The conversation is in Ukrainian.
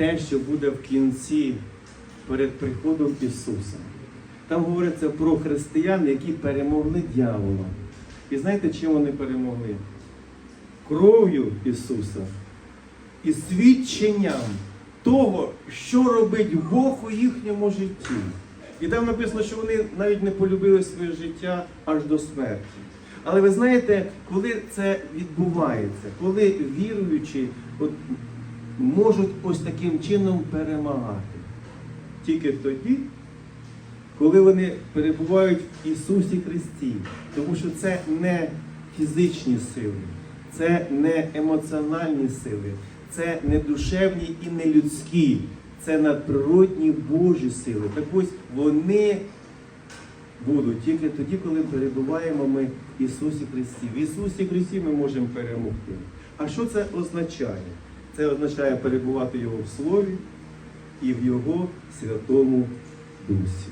те, що буде в кінці перед приходом Ісуса. Там говориться про християн, які перемогли дьявола. І знаєте, чим вони перемогли? Кров'ю Ісуса і свідченням того, що робить Бог у їхньому житті. І там написано, що вони навіть не полюбили своє життя аж до смерті. Але ви знаєте, коли це відбувається, коли віруючі от, можуть ось таким чином перемагати, тільки тоді, коли вони перебувають в Ісусі Христі, тому що це не фізичні сили, це не емоціональні сили, це не душевні і не людські, це надприродні Божі сили. Так ось вони будуть тільки тоді, коли перебуваємо ми в Ісусі Христі. В Ісусі Христі ми можемо перемогти. А що це означає? Це означає перебувати Його в Слові і в Його Святому Дусі.